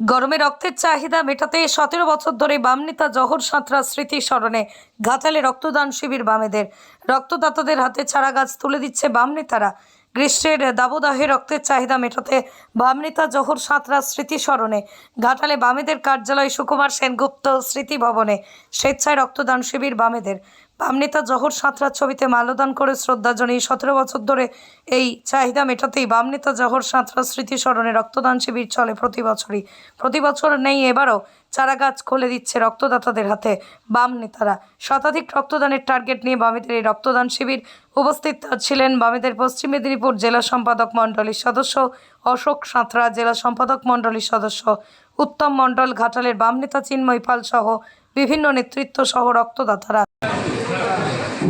গরমে রক্তের চাহিদা মেটাতে সতেরো বছর ধরে বাম নেতা জহর সাঁতরা স্মৃতি স্মরণে ঘাটালে রক্তদান শিবির বামেদের। রক্তদাতাদের হাতে চারা গাছ তুলে দিচ্ছে বাম নেতারা গ্রীষ্মের দাবদাহে রক্তের চাহিদা মেটাতে বাম নেতা জহর সাঁতরা স্মৃতি স্মরণে ঘাটালে বামেদের কার্যালয় সুকুমার সেনগুপ্ত স্মৃতি ভবনে স্বেচ্ছায় রক্তদান শিবির বামেদের। বাম নেতা জহর সাঁতরার ছবিতে মাল্যদান করে শ্রদ্ধা জানিয়ে সতেরো বছর ধরে এই চাহিদা মেটাতেই বাম নেতা জহর সাঁতরা স্মৃতি স্মরণে রক্তদান শিবির চলে প্রতি বছরই। প্রতি বছর নেই, এবারও চারা গাছ খুলে দিচ্ছে রক্তদাতাদের হাতে বাম নেতারা শতাধিক রক্তদানের টার্গেট নিয়ে বামেদের এই রক্তদান শিবির উপস্থিত ছিলেন বামেদের পশ্চিম মেদিনীপুর জেলা সম্পাদক মণ্ডলীর সদস্য অশোক সাঁতরা, জেলা সম্পাদক মণ্ডলীর সদস্য উত্তম মণ্ডল, ঘাটালের বাম নেতা চিন্ময় পাল সহ বিভিন্ন নেতৃত্ব সহ রক্তদাতারা।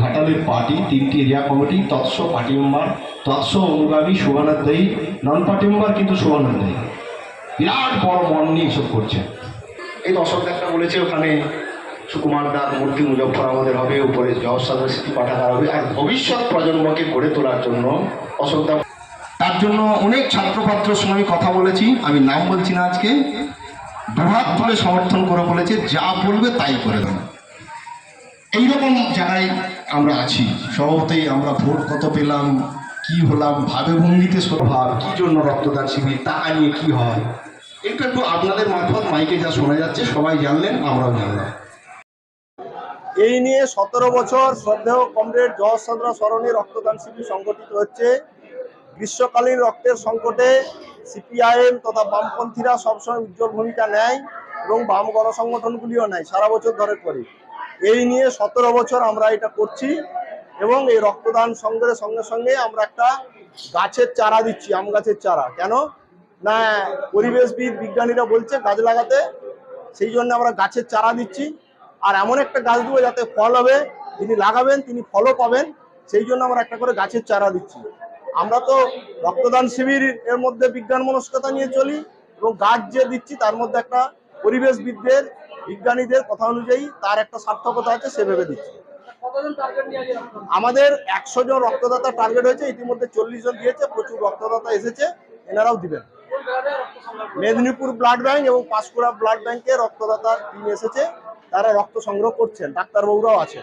ঘাটালের পার্টি, তিনটি এরিয়া কমিটি, তৎস পার্টি মেম্বার, তৎস অনুগামী শুভানন্দায়ী নন পার্টি মেম্বার কিন্তু শুভানন্দায়ী বিরাট বড় মন নিয়ে এসব করছে। এই দর্শক একটা বলেছে, ওখানে সুকুমার দার মূর্তি মুজফর আমাদের হবে, উপরে জহসাদের স্মৃতি পাঠাগার হবে, আর ভবিষ্যৎ প্রজন্মকে গড়ে তোলার জন্য অশোকদা তার জন্য অনেক ছাত্রপাত্রের সঙ্গে কথা বলেছি, আমি নাম বলছি না আজকে। দুহাত তুলে সমর্থন করে বলেছে, যা বলবে তাই করে দেবে। এইরকম জায়গায় আমরা আছি। স্বভাবতেই আমরা ভোট কত পেলাম, কি হলাম ভাবে ভঙ্গিতে স্বভাব কি জন্য রক্তদান শিবির টাকা নিয়ে কি হয়? একটু একটু আপনাদের মারফত মাইকে যা শোনা যাচ্ছে, সবাই জানলেন, আমরাও জানলাম। এই নিয়ে সতেরো বছর শ্রদ্ধেয় কমরেড জহরচন্দ্র স্মরণে রক্তদান শিবির সংগঠিত হচ্ছে। গ্রীষ্মকালীন রক্তের সংকটে সিপিআইএম তথা বামপন্থীরা সবসময় উজ্জ্বল ভূমিকা নেয় এবং বাম গণসংগঠনগুলিও নেয় সারা বছর ধরে করে। এই নিয়ে সতেরো বছর আমরা এটা করছি এবং এই রক্তদান সংগ্রহের সঙ্গে সঙ্গে আমরা একটা গাছের চারা দিচ্ছি, আম গাছের চারা। কেন? না, পরিবেশবিদ বিজ্ঞানীরা বলছে গাছ লাগাতে, সেই জন্য আমরা গাছের চারা দিচ্ছি। আর এমন একটা গাছ দেবো যাতে ফল হবে যিনি লাগাবেন তিনি ফলও পাবেন সেই জন্য আমরা একটা করে গাছের চারা দিচ্ছি। আমরা তো রক্তদান শিবির এর মধ্যে বিজ্ঞান মনস্কতা নিয়ে চলি এবং গাছ যে দিচ্ছি তার মধ্যে একটা পরিবেশবিদদের বিজ্ঞানীদের কথা অনুযায়ী তার একটা সার্থকতা আছে সে ভেবে দিচ্ছি। আমাদের একশো জন রক্তদাতা টার্গেট হয়েছে ইতিমধ্যে চল্লিশ জন দিয়েছে প্রচুর রক্তদাতা এসেছে এনারাও দিবেন। মেদিনীপুর ব্লাড ব্যাংক এবং পাঁশকুড়া ব্লাড ব্যাংকে রক্তদাতার টিম এসেছে। তারা রক্ত সংগ্রহ করছেন ডাক্তারবাবুরাও আছে